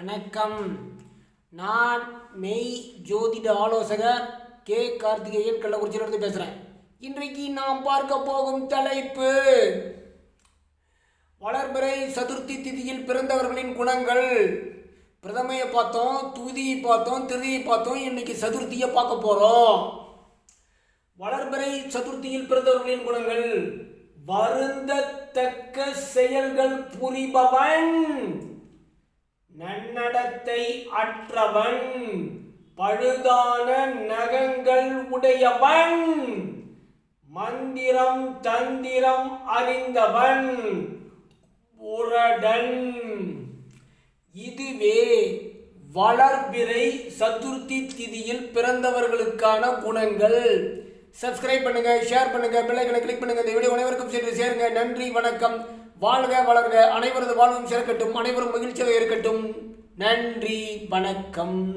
வணக்கம். நான் மெய் ஜோதிட ஆலோசகர் கே கார்த்திகேயன் கள்ளக்குறிச்சியிலிருந்து பேசுகிறேன் இன்றைக்கு நாம் பார்க்க போகும் தலைப்பு வளர்பிறை சதுர்த்தி திதியில் பிறந்தவர்களின் குணங்கள். பிரதமையை பார்த்தோம் துதியை பார்த்தோம் திருதியை பார்த்தோம் இன்னைக்கு சதுர்த்தியை பார்க்க போகிறோம் வளர்பிறை சதுர்த்தியில் பிறந்தவர்களின் குணங்கள். வருந்தத்தக்க செயல்கள் புரிபவன். நன்னடத்தை அற்றவன் பழுதான நகங்கள் உடையவன் மந்திரம் தந்திரம் அறிந்தவன் உரடன். இதுவே வளர்பிறை சதுர்த்தி திதியில் பிறந்தவர்களுக்கான குணங்கள். சப்ஸ்கிரைப் பண்ணுங்க ஷேர் பண்ணுங்க பிள்ளைகளை கிளிக் பண்ணுங்க. இந்த வீடியோ அனைவருக்கும் சென்று சேருங்க. நன்றி வணக்கம். வாழ்க வளர்க. அனைவரது வாழ்வும் சிறக்கட்டும். அனைவரும் மகிழ்ச்சியாக இருக்கட்டும். நன்றி வணக்கம்.